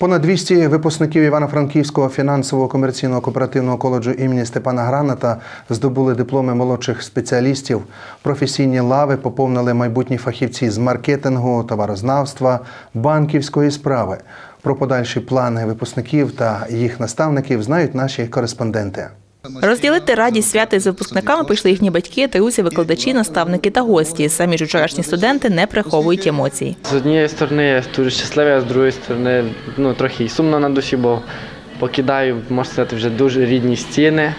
Понад 200 випускників Івано-Франківського фінансово комерційного кооперативного коледжу імені Степана Граната здобули дипломи молодших спеціалістів. Професійні лави поповнили майбутні фахівці з маркетингу, товарознавства, банківської справи. Про подальші плани випускників та їх наставників знають наші кореспонденти. Розділити радість свята з випускниками прийшли їхні батьки, друзі, викладачі, наставники та гості. Самі ж вчорашні студенти не приховують емоцій. З однієї сторони я дуже щасливий, а з другої сторони ну, трохи і сумно на душі, бо покидаю, можна сказати, вже дуже рідні стіни,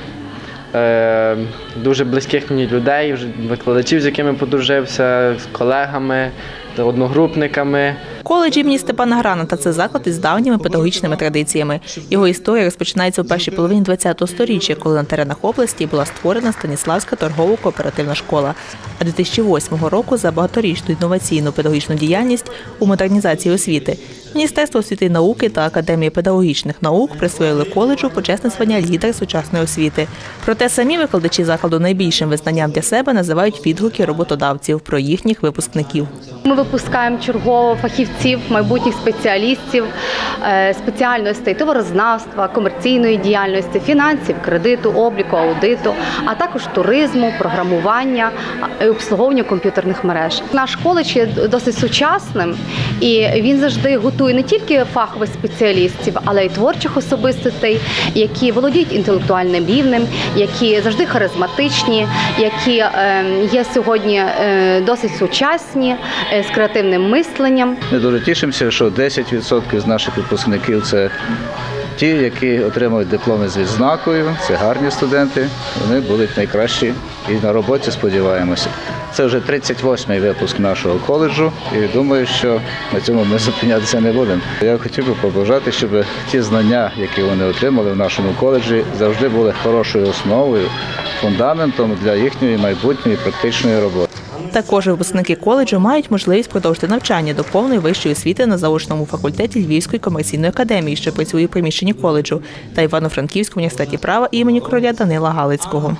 е, дуже близьких мені людей, викладачів, з якими подружився, з колегами, та одногрупниками. Коледж імені Степана Граната – це заклад із давніми педагогічними традиціями. Його історія розпочинається у першій половині ХХ століття, коли на теренах області була створена Станіславська торгово-кооперативна школа. А 2008 року за багаторічну інноваційну педагогічну діяльність у модернізації освіти Міністерство освіти і науки та Академія педагогічних наук присвоїли коледжу почесне звання лідер сучасної освіти. Проте самі викладачі закладу найбільшим визнанням для себе називають відгуки роботодавців про їхніх випускників. Ми випускаємо чергово фахівців, майбутніх спеціалістів е, спеціальностей товарознавства, комерційної діяльності, фінансів, кредиту, обліку, аудиту, а також туризму, програмування і обслуговування комп'ютерних мереж. Наш коледж є досить сучасним і він завжди готує не тільки фахових спеціалістів, але й творчих особистостей, які володіють інтелектуальним рівнем, які завжди харизматичні, які е, є сьогодні е, досить сучасні е, з креативним мисленням. Ми дуже тішимося, що 10% з наших випускників це ті, які отримують дипломи з відзнакою. Це гарні студенти. Вони будуть найкращі і на роботі сподіваємося. Це вже 38-й випуск нашого коледжу, і думаю, що на цьому ми зупинятися не будемо. Я хотів би побажати, щоб ті знання, які вони отримали в нашому коледжі, завжди були хорошою основою, фундаментом для їхньої майбутньої практичної роботи. Також випускники коледжу мають можливість продовжити навчання до повної вищої освіти на заочному факультеті Львівської комерційної академії, що працює у приміщенні коледжу, та Івано-Франківському університеті права імені короля Данила Галицького.